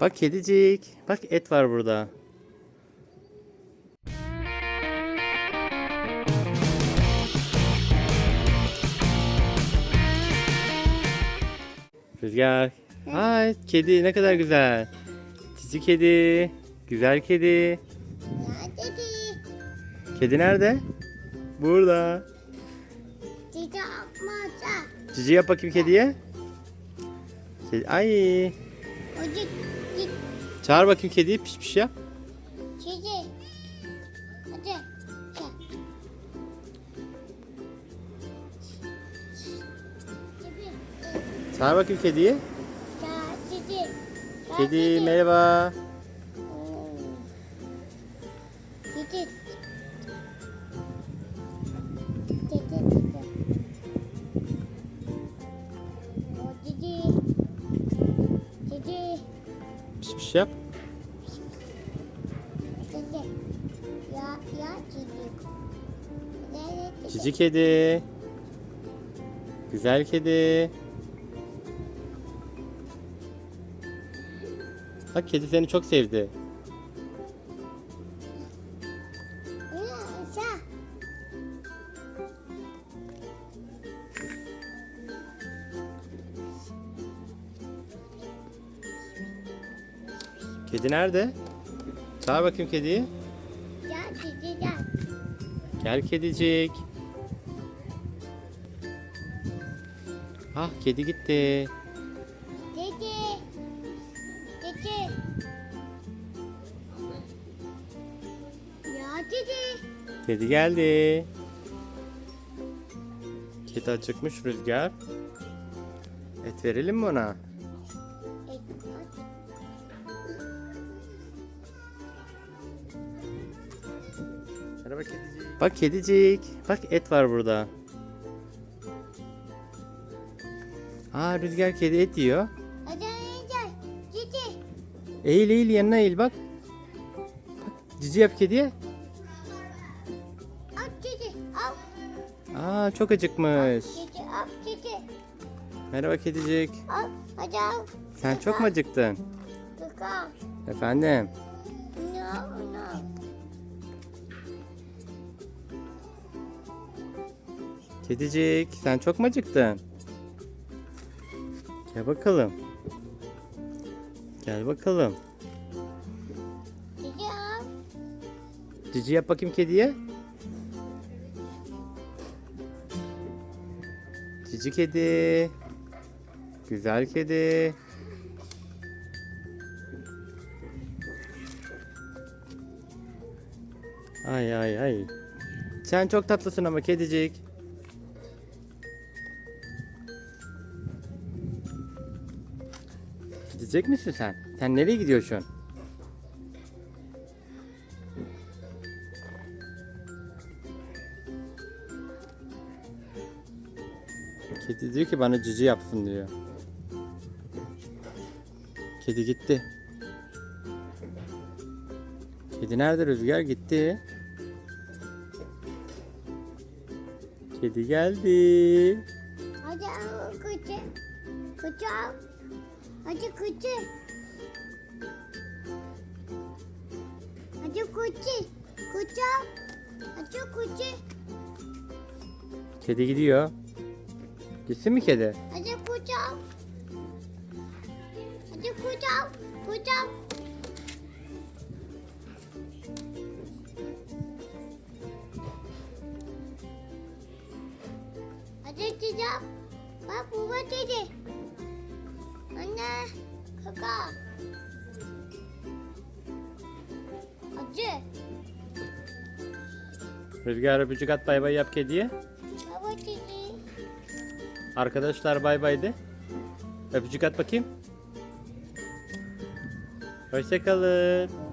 Bak kedicik. Bak et var burada. Rüzgar. Ay kedi ne kadar güzel. Cici kedi. Güzel kedi. Ya dedi. Kedi nerede? Burada. Dedi yapmaca. Cici yap bakayım kediye. Kedi. Ay. Git. Çağır bakayım kediyi piş piş yap. Dedi. Hadi. Çağır bakayım kediyi. Dedi. Ya Kedi merhaba. Piş piş yap. Ya ya dedi. Cici kedi. Güzel kedi. Bak kedi seni çok sevdi. Kedi nerede? Çağır bakayım kediyi. Ya dedi gel. Gel kedicik. Ah kedi gitti. Dedi. Dedi. Ya dedi. Kedi geldi. Kedi acıkmış Rüzgar. Et verelim mi ona? Merhaba kedicik. Bak kedicik. Bak et var burada. Aa Rüzgar kedi et yiyor. Eğil eğil yanına eğil bak. Bak cici yap kediye. Al dedi. Al. Aa çok acıkmış. Dedi al dedi. Merhaba kedicik. Al. Hadi al. Sen çok mu acıktın? Efendim. No no. Kedicik sen çok mu acıktın? Gel bakalım. Gel bakalım. Cici yap bakayım kediye. Cici kedi. Güzel kedi. Ay ay ay. Sen çok tatlısın ama kedicik. Gidecek misin sen? Sen nereye gidiyorsun? Kedi diyor ki bana cici yapsın diyor. Kedi gitti. Kedi nerede Rüzgar? Gitti. Kedi geldi. Hadi al kutu. Kutu al. Hadi kutu. Hadi kutu. Kutu. Hadi kutu. Kedi gidiyor. Gitsin mi kedi? Hadi kutu. Hadi kutu. Kutu. Hadi cicam. Bak baba dedi. Anne. Kaka. Acı. Rüzgar öpücük at bay bay yap kediye. Baba dedi. Arkadaşlar bay bay de. Öpücük at bakayım. Hoşçakalın.